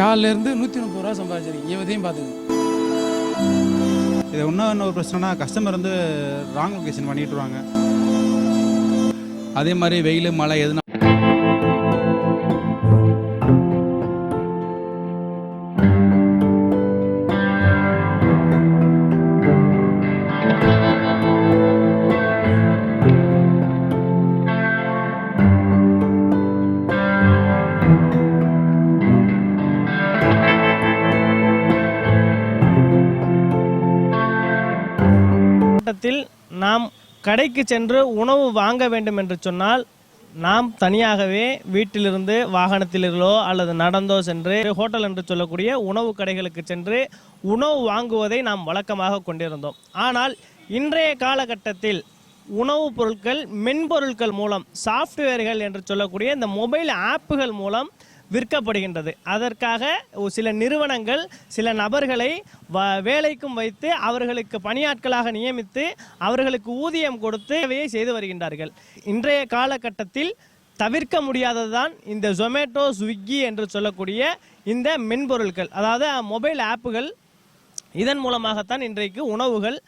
காலிலேருந்து நூற்றி முப்பது ரூபா சம்பாதிச்சிருக்கீங்க. இவதையும் பார்த்துங்க இது இன்னும் ஒரு பிரச்சனைனா கஸ்டமர் வந்து ராங் லொக்கேஷன் பண்ணிட்டுருவாங்க அதே மாதிரி வெயில் மழை எதுனா நாம் கடைக்கு சென்று உணவு வாங்க வேண்டும் என்று சொன்னால் நாம் தனியாகவே வீட்டிலிருந்து வாகனத்திலோ அல்லது நடந்தோ சென்று ஹோட்டல் என்று சொல்லக்கூடிய உணவு கடைகளுக்கு சென்று உணவு வாங்குவதை நாம் வழக்கமாக கொண்டிருந்தோம். ஆனால் இன்றைய காலகட்டத்தில் உணவுப் பொருட்கள் மென்பொருட்கள் மூலம் சாஃப்ட்வேர்கள் என்று சொல்லக்கூடிய இந்த மொபைல் ஆப்புகள் மூலம் விற்கப்படுகின்றது. அதற்காக ஒரு சில நிறுவனங்கள் சில நபர்களை வ- வேலைக்கும் வைத்து அவர்களுக்கு பணியாட்களாக நியமித்து அவர்களுக்கு ஊதியம் கொடுத்து செய்து வருகின்றார்கள். இன்றைய காலகட்டத்தில் தவிர்க்க முடியாததுதான் இந்த ஜொமேட்டோ ஸ்விக்கி என்று சொல்லக்கூடிய இந்த மென்பொருட்கள் அதாவது மொபைல் ஆப்புகள். இதன் மூலமாகத்தான் இன்றைக்கு உணவுகள்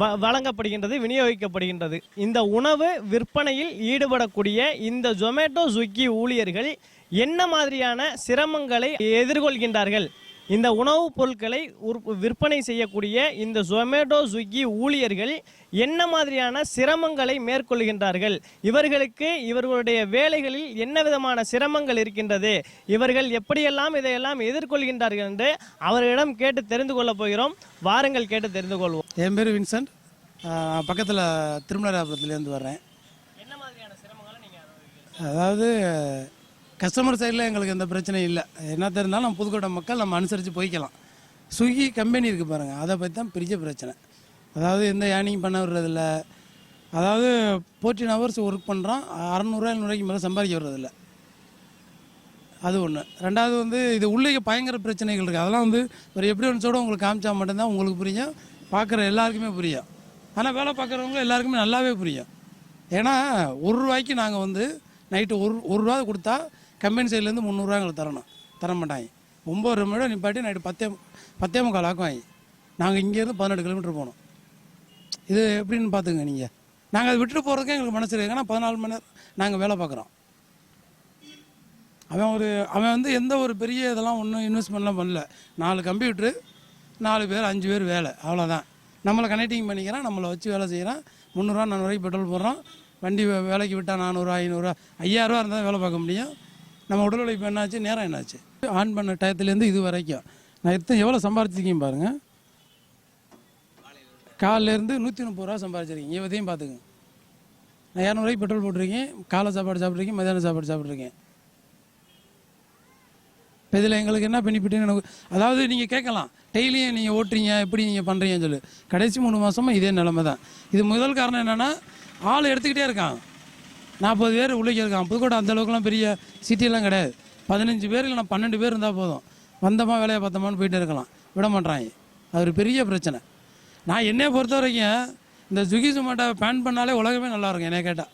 வ- வழங்கப்படுகின்றது விநியோகிக்கப்படுகின்றது. இந்த உணவு விற்பனையில் ஈடுபடக்கூடிய இந்த ஜொமேட்டோ ஸ்விக்கி ஊழியர்கள் என்ன மாதிரியான சிரமங்களை எதிர்கொள்கின்றார்கள்? இந்த உணவுப் பொருட்களை உற்ப- விற்பனை செய்யக்கூடிய இந்த ஜொமேட்டோ ஸ்விக்கி ஊழியர்கள் என்ன மாதிரியான சிரமங்களை மேற்கொள்கின்றார்கள்? இவர்களுக்கு இவர்களுடைய வேலைகளில் என்ன விதமான சிரமங்கள் இருக்கின்றது? இவர்கள் எப்படியெல்லாம் இதையெல்லாம் எதிர்கொள்கின்றார்கள் என்று அவர்களிடம் கேட்டு தெரிந்து கொள்ளப் போகிறோம். வாருங்கள் கேட்டு தெரிந்து கொள்வோம். என் பேர் வின்சென்ட். பக்கத்தில் திருமலராபுரத்துலேருந்து வர்றேன். என்ன மாதிரியான சிரமங்களை நீங்க அதாவது கஸ்டமர் சைடில் எங்களுக்கு எந்த பிரச்சனையும் இல்லை. என்ன தெரிந்தாலும் நம்ம புதுக்கோட்டை மக்கள் நம்ம அனுசரித்து போய்க்கலாம். ஸ்விக்கி கம்பெனி இருக்குது பாருங்கள் அதை பற்றி தான் பெரிய பிரச்சனை. அதாவது எந்த ஏர்னிங் பண்ண விடுறதில்ல. அதாவது ஃபோர்டீன் ஹவர்ஸ் ஒர்க் பண்ணுறோம் அறநூறுவா எழுநூறுவாய்க்கு மேலே சம்பாதிக்க வர்றதில்ல அது ஒன்று ரெண்டாவது வந்து இது உள்ளே பயங்கர பிரச்சனைகள் இருக்குது அதெல்லாம் வந்து ஒரு எப்படி ஒன்று உங்களுக்கு காமிச்சா மட்டும்தான் உங்களுக்கு புரியும். பார்க்குற எல்லாருக்குமே புரியும். ஆனால் வேலை பார்க்குறவங்க எல்லாருக்குமே நல்லாவே புரியும். ஏன்னா ஒரு ரூபாய்க்கு நாங்கள் வந்து நைட்டு ஒரு ஒரு ரூபா கொடுத்தா கம்பெனி சைட்லேருந்து முந்நூறுரூவா எங்களுக்கு தரணும். தர மாட்டாங்க. ஒம்பது மணி நிப்பாட்டி நைட்டு பத்தே பத்தே முக்கால் ஆக்குவாங்க. நாங்கள் இங்கேருந்து பதினெட்டு கிலோமீட்டர் போகணும். இது எப்படின்னு பார்த்துங்க நீங்கள் நாங்கள் அதை விட்டுட்டு போகிறதுக்கே எங்களுக்கு மனசு இருக்கு ஏன்னா பதினாலு மணி நேரம் நாங்கள் வேலை பார்க்குறோம். அவன் ஒரு அவன் வந்து எந்த ஒரு பெரிய இதெல்லாம் ஒன்றும் இன்வெஸ்ட்மெண்ட்லாம் பண்ணல. நாலு கம்ப்யூட்ரு நாலு பேர் அஞ்சு பேர் வேலை. அவ்வளோதான் நம்மளை கனெக்டிங் பண்ணிக்கிறான் நம்மளை வச்சு வேலை செய்கிறான் முந்நூறுரூவா நானூறுவாய்க்கு பெட்ரோல் போடுறோம் வண்டி வேலைக்கு விட்டால் நானூறுரூவா ஐநூறுரூவா ஐயாயிரரூவா இருந்தால் வேலை பார்க்க முடியும். நம்ம உடல் உழைப்பு என்னாச்சு? நேரம் என்னாச்சு? ஆன் பண்ண டயத்துலேருந்து இது வரைக்கும். நான் எத்தனை எவ்வளோ சம்பாரிச்சிருக்கேன் பாருங்கள் காலிலேருந்து நூற்றி முப்பது ரூபா சம்பாதிச்சிருக்கீங்க இவதையும் பார்த்துங்க. நான் இரநூறுவாய்க்கு பெட்ரோல் போட்டிருக்கேன். காலை சாப்பாடு சாப்பிட்ருக்கேன் மதியானம் சாப்பாடு சாப்பிட்ருக்கேன் இப்போ இதில் எங்களுக்கு என்ன பெனிஃபிட்னு எனக்கு அதாவது நீங்கள் கேட்கலாம். டெய்லியும் நீங்கள் ஓட்டுறீங்க எப்படி நீங்கள் பண்ணுறீங்கன்னு சொல்லி. கடைசி மூணு மாதமாக இதே நிலமை தான் இது முதல் காரணம் என்னென்னா ஆள் எடுத்துக்கிட்டே இருக்கான். நாற்பது பேர் உள்ளே இருக்கான் புதுக்கோட்டை அந்தளவுக்குலாம் பெரிய சிட்டிலாம் கிடையாது. பதினஞ்சு பேர் இல்லைனா பன்னெண்டு பேர் இருந்தால் போதும். வந்தோமா வேலையை பார்த்தோமான்னு போயிட்டு இருக்கலாம். விட மாட்டாங்க அது ஒரு பெரிய பிரச்சனை. நான் என்னையை பொறுத்த வரைக்கும் இந்த ஸ்விக்கி சுமாட்டை பேன் பண்ணாலே உலகமே நல்லா இருக்கும் கேட்டால்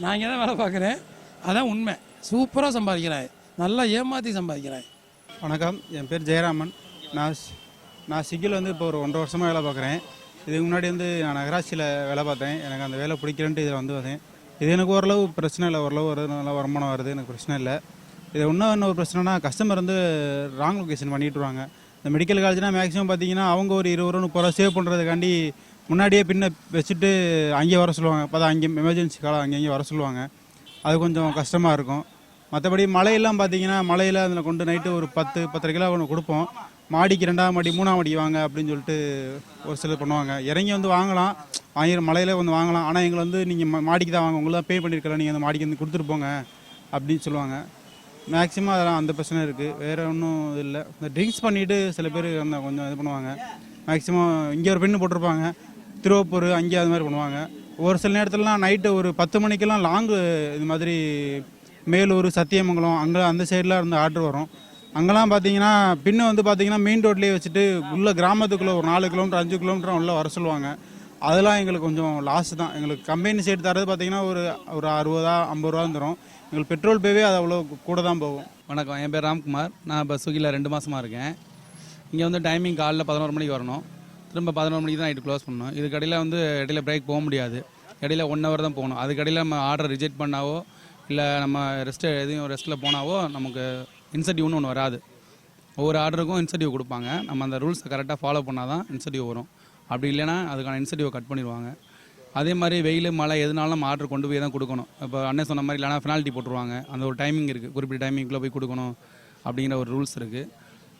நான் இங்கே தான் வேலை பார்க்குறேன். அதான் உண்மை. சூப்பராக சம்பாதிக்கிறாய். நல்லா ஏமாற்றி சம்பாதிக்கிறாய். வணக்கம். என் பேர் ஜெயராமன். நான் நான் ஸ்விக்கியில் வந்து இப்போ ஒரு ஒன்றரை வருஷமாக வேலை பார்க்குறேன். இதுக்கு முன்னாடி வந்து நான் நகராட்சியில் வேலை பார்த்தேன். எனக்கு அந்த வேலை பிடிக்கலன்ட்டு இதில் வந்து வந்தேன். இது எனக்கு ஓரளவு பிரச்சனை இல்லை. ஓரளவு வருது நல்லா வருமானம் வருது. எனக்கு பிரச்சனை இல்லை. இது இன்னும் என்ன ஒரு பிரச்சனைனா கஸ்டமர் வந்து ராங் லொக்கேஷன் பண்ணிட்டுருவாங்க இந்த மெடிக்கல் காலேஜ்னால் மேக்ஸிமம் பார்த்தீங்கன்னா அவங்க ஒரு இருபது ரூபா முப்பது ரூபா சேவ் பண்ணுறதுக்காண்டி முன்னாடியே பின்ன வச்சுட்டு அங்கேயே வர சொல்லுவாங்க. பார்த்தா தான் அங்கே எமர்ஜென்சி காலம் அங்கே இங்கே வர சொல்லுவாங்க. அது கொஞ்சம் கஷ்டமாக இருக்கும். மற்றபடி மழையெல்லாம் பார்த்தீங்கன்னா மழையில் அதில் கொண்டு நைட்டு ஒரு பத்து பத்தரை கிலோ ஒன்று கொடுப்போம். மாடிக்கு ரெண்டாம் மாடி மூணாம் மாடி வாங்க அப்படின்னு சொல்லிட்டு ஒரு சிலர் பண்ணுவாங்க. இறங்கி வந்து வாங்கலாம். வாங்கி மலையில வந்து வாங்கலாம். ஆனால் எங்களை வந்து நீங்கள் மாடிக்கு தான் வாங்க. உங்களை தான் பே பண்ணியிருக்கலாம் நீங்கள் அந்த மாடிக்கு வந்து கொடுத்துட்டு போங்க அப்படின்னு சொல்லுவாங்க. மேக்ஸிமம் அதெல்லாம் அந்த பிரச்சனை இருக்குது வேறு ஒன்றும் இல்லை. இந்த ட்ரிங்க்ஸ் பண்ணிவிட்டு சில பேர் அந்த கொஞ்சம் இது பண்ணுவாங்க. மேக்ஸிமம் இங்கே ஒரு பெண்ணு போட்டிருப்பாங்க. திருவப்பூர் அங்கே அது மாதிரி பண்ணுவாங்க. ஒரு சில நேரத்துலலாம் நைட்டு ஒரு பத்து மணிக்கெல்லாம் லாங்கு இது மாதிரி மேலூர் சத்தியமங்கலம் அங்கே அந்த சைடெலாம் இருந்து ஆர்டர் வரும். அங்கெல்லாம் பார்த்தீங்கன்னா பின்ன வந்து பார்த்தீங்கன்னா மெயின் ரோட்லேயே வச்சுட்டு உள்ள கிராமத்துக்குள்ளே ஒரு நாலு கிலோமீட்டர் அஞ்சு கிலோமீட்டர் உள்ள வர சொல்லுவாங்க. அதெல்லாம் எங்களுக்கு கொஞ்சம் லாஸ் தான். எங்களுக்கு கம்பெனி சைடு தரது பார்த்தீங்கன்னா ஒரு ஒரு அறுபதா ஐம்பது ரூபா தரும் எங்களுக்கு பெட்ரோல் பேவே அது அவ்வளோ கூட தான் போகும். வணக்கம். என் பேர் ராம்குமார். நான் இப்போ ஸ்விக்கியில் ரெண்டு மாதமாக இருக்கேன். இங்கே வந்து டைமிங் காலைல பதினோரு மணிக்கு வரணும். திரும்ப பதினோரு மணிக்கு தான் நைட்டு க்ளோஸ் பண்ணணும். இதுக்கு வந்து இடையில பிரேக் போக முடியாது. இடையில ஒன் ஹவர் தான் போகணும். அதுக்கு நம்ம ஆர்டர் ரிஜெக்ட் பண்ணாவோ இல்லை நம்ம ரெஸ்ட்டு எதையும் ரெஸ்ட்டில் போனாவோ நமக்கு இன்சென்டிவ்னு ஒன்று வராது. ஒவ்வொரு ஆர்டருக்கும் இன்சென்டிவ் கொடுப்பாங்க. நம்ம அந்த ரூல்ஸை கரெக்டாக ஃபாலோ பண்ணால் தான் இன்சென்டிவ் வரும். அப்படி இல்லைன்னா அதுக்கான இன்சென்டிவ் கட் பண்ணிடுவாங்க. அதே மாதிரி வெயில் மழை எதுனாலும் நம்ம ஆர்டர் கொண்டு போய் தான் கொடுக்கணும். இப்போ அண்ணன் சொன்ன மாதிரி இல்லைனா பெனால்ட்டி போட்டுருவாங்க. அந்த ஒரு டைமிங் இருக்குது குறிப்பிட்ட டைமிங்குள்ளே போய் கொடுக்கணும் அப்படிங்கிற ஒரு ரூல்ஸ் இருக்குது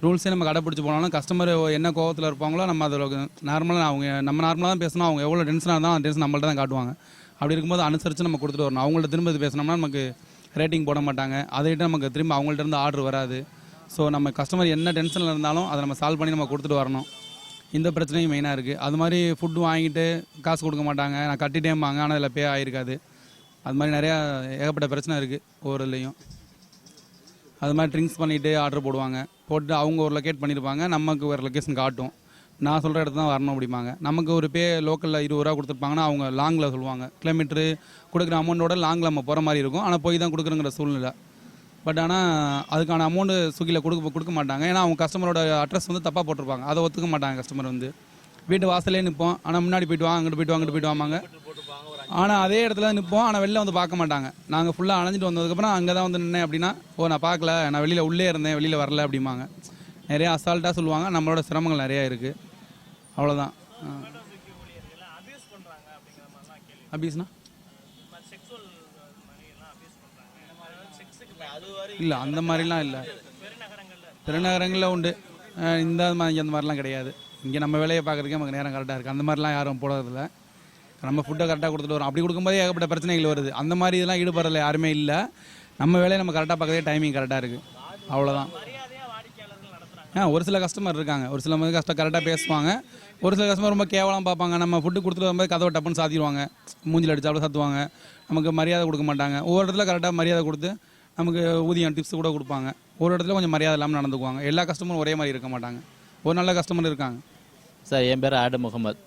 ரூல்ஸே நம்ம கடைப்பிடிச்சி போனாலும் கஸ்டமர் என்ன கோவத்தில் இருப்பாங்களோ நம்ம அதில் நார்மலாக அவங்க நம்ம நார்மலாக தான் பேசணும். அவங்க எவ்வளோ டென்ஷனாக இருந்தாலும் அந்த டென்ஷன் நம்மள்ட்ட தான் காட்டுவாங்க. அப்படி இருக்கும்போது அனுசரித்து நம்ம கொடுத்துட்டு வரணும். அவங்கள்ட்ட திரும்ப பேசினோம்னா நமக்கு ரேட்டிங் போட மாட்டாங்க. அதை விட்டு நமக்கு திரும்ப அவங்கள்ட்ட இருந்து ஆர்டர் வராது. ஸோ நம்ம கஸ்டமர் என்ன டென்ஷனில் இருந்தாலும் அதை நம்ம சால்வ் பண்ணி நம்ம கொடுத்துட்டு வரணும். இந்த பிரச்சனையும் மெயினாக இருக்குது அது மாதிரி ஃபுட்டு வாங்கிட்டு காசு கொடுக்க மாட்டாங்க. நான் கட்டிட்டேம்பாங்க. ஆனால் அதில் பே ஆகிருக்காது அது மாதிரி நிறையா ஏகப்பட்ட பிரச்சனை இருக்குது ஒவ்வொரு இதுலேயும் அது மாதிரி ட்ரிங்க்ஸ் பண்ணிவிட்டு ஆர்டர் போடுவாங்க. போட்டு அவங்க ஒரு லொக்கேட் பண்ணியிருப்பாங்க நமக்கு ஒரு லொக்கேஷன் காட்டும். நான் சொல்கிற இடத்துல தான் வரணும் அப்படிம்பாங்க. நமக்கு ஒரு பே லோக்கலில் இருபது ரூபா கொடுத்துருப்பாங்கன்னா அவங்க லாங்கில் சொல்லுவாங்க. கிலோமீட்ரு கொடுக்குற அமௌண்ட்டோட லாங்கில் நம்ம போகிற மாதிரி இருக்கும். ஆனால் போய் தான் கொடுக்குறங்கிற சூழ்நிலை. பட் ஆனால் அதுக்கான அமௌண்ட்டு ஸ்விக்கியில் கொடுக்க கொடுக்க மாட்டாங்க. ஏன்னா அவங்க கஸ்டமரோட அட்ரஸ் வந்து தப்பாக போட்டிருப்பாங்க. அதை ஒத்துக்க மாட்டாங்க கஸ்டமர் வந்து. வீட்டு வாசலே நிற்போம் ஆனால் முன்னாடி போயிட்டு வாங்க அங்கிட்டு போயிட்டு வாங்க அங்கிட்டு போயிட்டு வாங்க ஆனால் அதே இடத்துல நிற்போம் ஆனால் வெளில வந்து பார்க்க மாட்டாங்க. நாங்கள் ஃபுல்லாக அணைஞ்சிட்டு வந்ததுக்கப்புறம் அங்கே தான் வந்து நின்னேன் அப்படின்னா ஓ நான் பார்க்கல. நான் வெளியில் உள்ளே இருந்தேன். வெளியில் வரல. அப்படிம்பாங்க. நிறையா அசால்ட்டாக சொல்லுவாங்க. நம்மளோட சிரமங்கள் நிறையா இருக்குது அவ்வளோதான் அபியூஸ்னா இல்லை அந்த மாதிரிலாம் இல்லை. பெருநகரங்களில் உண்டு. இந்த மாதிரி அந்த மாதிரிலாம் கிடையாது. இங்கே நம்ம வேலையை பார்க்குறதுக்கே நமக்கு நேரம் கரெக்டாக இருக்குது அந்த மாதிரிலாம் யாரும் போடுறதில்ல நம்ம ஃபுட்டை கரெக்டாக கொடுத்துட்டு வரோம். அப்படி கொடுக்கும்போதே ஏகப்பட்ட பிரச்சனைகள் வருது. அந்த மாதிரி இதெல்லாம் ஈடுபடுறதுல யாருமே இல்லை. நம்ம வேலையை நம்ம கரெக்டாக பார்க்கறதே டைமிங் கரெக்டாக இருக்குது அவ்வளோதான் ஆ ஒரு சில கஸ்டமர் இருக்காங்க. ஒரு சில மாதிரி கஷ்டம் கரெக்டாக பேசுவாங்க. ஒரு சில கஸ்டமர் ரொம்ப கேவலம் பார்ப்பாங்க. நம்ம ஃபுட்டு கொடுத்துட்டு வரும்போது கதவை டப்புன்னு சாத்திடுவாங்க. மூஞ்சில் அடிச்சு அப்படி சாத்துவாங்க. நமக்கு மரியாதை கொடுக்க மாட்டாங்க. ஒவ்வொரு இடத்துல கரெக்டாக மரியாதை கொடுத்து நமக்கு ஊதியம் டிப்ஸ் கூட கொடுப்பாங்க. ஒரு இடத்துல கொஞ்சம் மரியாதை இல்லாமல் நடந்துக்குவாங்க. எல்லா கஸ்டமரும் ஒரே மாதிரி இருக்க மாட்டாங்க. ஒரு நல்ல கஸ்டமர் இருக்காங்க. சார் என் பேர் ஆடு முகமது.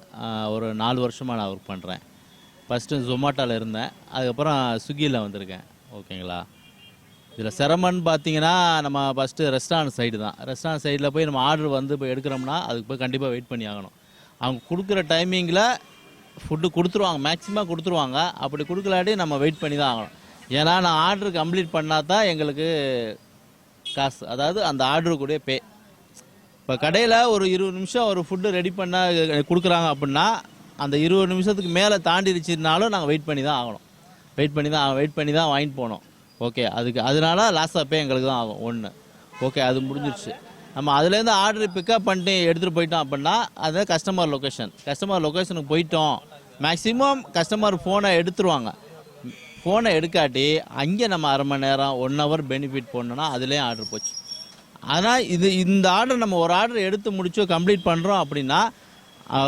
ஒரு நாலு வருஷமாக நான் ஒர்க் பண்ணுறேன் ஃபஸ்ட்டு ஜொமாட்டோவில் இருந்தேன். அதுக்கப்புறம் ஸ்விக்கியில் வந்திருக்கேன். ஓகேங்களா இதில் சிரமம்னு பார்த்தீங்கன்னா நம்ம ஃபஸ்ட்டு ரெஸ்டாரண்ட் சைடு தான். ரெஸ்டாரண்ட் சைடில் போய் நம்ம ஆர்டர் வந்து போய் எடுக்கிறோம்னா அதுக்கு போய் கண்டிப்பாக வெயிட் பண்ணி ஆகணும். அவங்க கொடுக்குற டைமிங்கில் ஃபுட்டு கொடுத்துருவாங்க மேக்ஸிமம் கொடுத்துருவாங்க. அப்படி கொடுக்கலாட்டி நம்ம வெயிட் பண்ணி தான் ஆகணும். ஏன்னா நான் ஆர்டர் கம்ப்ளீட் பண்ணால் தான் எங்களுக்கு காசு அதாவது அந்த ஆர்டருக்குடைய பே இப்போ கடையில் ஒரு இருபது நிமிஷம் ஒரு ஃபுட்டு ரெடி பண்ண கொடுக்குறாங்க அப்படின்னா அந்த இருபது நிமிஷத்துக்கு மேலே தாண்டிடுச்சுனாலும் நாங்கள் வெயிட் பண்ணி தான் ஆகணும். வெயிட் பண்ணி தான் வெயிட் பண்ணி தான் வாங்கிட்டு போனோம் ஓகே அதுக்கு அதனால லாஸ் பே எங்களுக்கு தான் ஆகும் ஒன்று ஓகே அது முடிஞ்சிருச்சு. நம்ம அதுலேருந்து ஆர்டர் பிக்கப் பண்ணிட்டு எடுத்துகிட்டு போயிட்டோம் அப்படின்னா அது கஸ்டமர் லொக்கேஷன் கஸ்டமர் லொக்கேஷனுக்கு போயிட்டோம். மேக்ஸிமம் கஸ்டமர் ஃபோனை எடுத்துருவாங்க. ஃபோனை எடுக்காட்டி அங்கே நம்ம அரை மணி நேரம் ஒன் ஹவர் பெனிஃபிட் போடணுன்னா அதுலேயும் ஆர்டர் போச்சு. ஆனால் இது இந்த ஆர்டர் நம்ம ஒரு ஆர்டர் எடுத்து முடிச்சோ கம்ப்ளீட் பண்ணுறோம் அப்படின்னா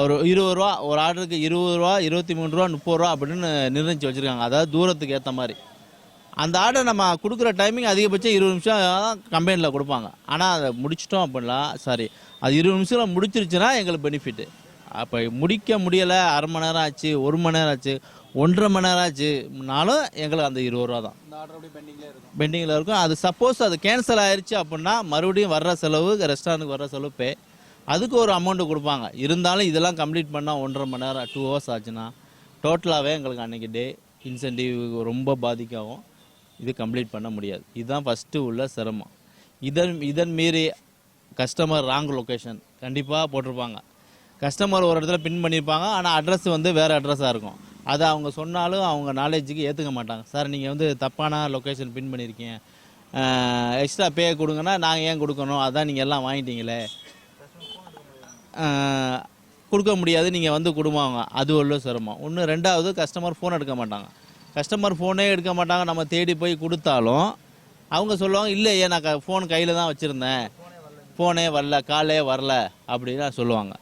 ஒரு இருபது ரூபா ஒரு ஆர்டருக்கு இருபது ரூபா இருபத்தி மூணு ரூபா முப்பது ரூபா அப்படின்னு நிர்ணயிச்சு வச்சுருக்காங்க. அதாவது தூரத்துக்கு ஏற்ற மாதிரி. அந்த ஆர்டர் நம்ம கொடுக்குற டைமிங் அதிகபட்சம் இருபது நிமிஷம் தான் கம்பெனியில் கொடுப்பாங்க. ஆனால் அதை முடிச்சிட்டோம் அப்படின்னா சாரி அது இருபது நிமிஷத்தில் முடிச்சிருச்சுன்னா எங்களுக்கு பெனிஃபிட்டு அப்போ முடிக்க முடியலை அரை மணி நேரம் ஆச்சு ஒரு மணி நேரம் ஆச்சு ஒன்றரை மணி நேரம் ஆச்சுனாலும் எங்களுக்கு அந்த இருபது ரூபா தான். இந்த ஆர்டர் அப்படியே பெண்டிங்கில் இருக்கும். பெண்டிங்கில் இருக்கும். அது சப்போஸ் அது கேன்சல் ஆயிருச்சு அப்படின்னா மறுபடியும் வர்ற செலவு ரெஸ்டாரண்ட்டுக்கு வர்ற செலவு பே அதுக்கு ஒரு அமௌண்ட்டு கொடுப்பாங்க. இருந்தாலும் இதெல்லாம் கம்ப்ளீட் பண்ணால் ஒன்றரை மணி நேரம் டூ ஹவர்ஸ் ஆச்சுன்னா டோட்டலாகவே எங்களுக்கு அன்றைக்கி டே இன்சென்டிவ் ரொம்ப பாதிக்காகும். இது கம்ப்ளீட் பண்ண முடியாது. இதுதான் ஃபஸ்ட்டு உள்ள சிரமம். இதன் இதன் மீறி கஸ்டமர் ராங் லொக்கேஷன் கண்டிப்பாக போட்டிருப்பாங்க. கஸ்டமர் ஒரு இடத்துல பின் பண்ணியிருப்பாங்க ஆனால் அட்ரஸ் வந்து வேறு அட்ரஸாக இருக்கும். அதை அவங்க சொன்னாலும் அவங்க நாலேஜுக்கு ஏற்றுக்க மாட்டாங்க. சார் நீங்கள் வந்து தப்பான லொக்கேஷன் பின் பண்ணியிருக்கீங்க எக்ஸ்ட்ரா பே கொடுங்கன்னா நாங்கள் ஏன் கொடுக்கணும்? அதான் நீங்கள் எல்லாம் வாங்கிட்டீங்களே. கொடுக்க முடியாது. நீங்கள் வந்து கொடுமாங்க அது உள்ள சிரமம். ஒன்று ரெண்டாவது கஸ்டமர் ஃபோன் எடுக்க மாட்டாங்க. கஸ்டமர் ஃபோனே எடுக்க மாட்டாங்க. நம்ம தேடி போய் கொடுத்தாலும் அவங்க சொல்லுவாங்க இல்லையே நான் ஃபோன் கையில் தான் வச்சுருந்தேன். ஃபோனே வரல காலே வரல அப்படின்னு சொல்லுவாங்க.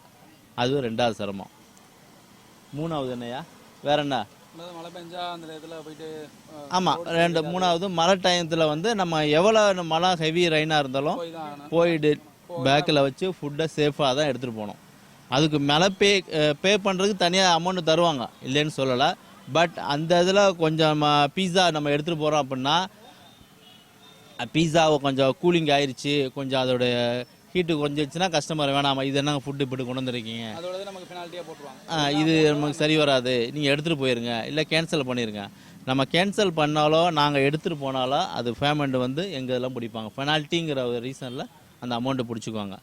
அதுவும் ரெண்டாவது சிரமம். மூணாவது என்னையா வேற என்ன? மழை பெஞ்சா அந்த இடத்துல போயிட்டு அஹ், ஆமாம் ரெண்டு மூணாவது மழை டயத்தில் வந்து நம்ம எவ்வளோ மழை ஹெவி ரெயினாக இருந்தாலும். போயிட்டு பேக்கில் வச்சு ஃபுட்டை சேஃபாக தான் எடுத்துகிட்டு போகணும். அதுக்கு மேலே பே பே பண்ணுறதுக்கு தனியாக அமௌண்ட் தருவாங்க. இல்லைன்னு சொல்லலை. பட் அந்த இதில் கொஞ்சம் பீஸா நம்ம எடுத்துகிட்டு போகிறோம் அப்படின்னா பீஸாவை கொஞ்சம் கூலிங் ஆயிருச்சு. கொஞ்சம் அதோட ஹீட்டு கொஞ்சிச்சுன்னா கஸ்டமர் வேணாமா. இது என்னங்க ஃபுட்டு இப்படி கொண்டு வந்திருக்கீங்க? இது நமக்கு சரி வராது. நீங்கள் எடுத்துகிட்டு போயிருங்க. இல்லை கேன்சல் பண்ணிடுங்க நம்ம கேன்சல் பண்ணாலோ நாங்கள் எடுத்துகிட்டு போனாலோ அது பேமெண்ட் வந்து எங்கள் இதெல்லாம் பிடிப்பாங்க. பெனால்ட்டிங்கிற ஒரு ரீசனில் அந்த அமௌண்ட்டை பிடிச்சிக்குவாங்க.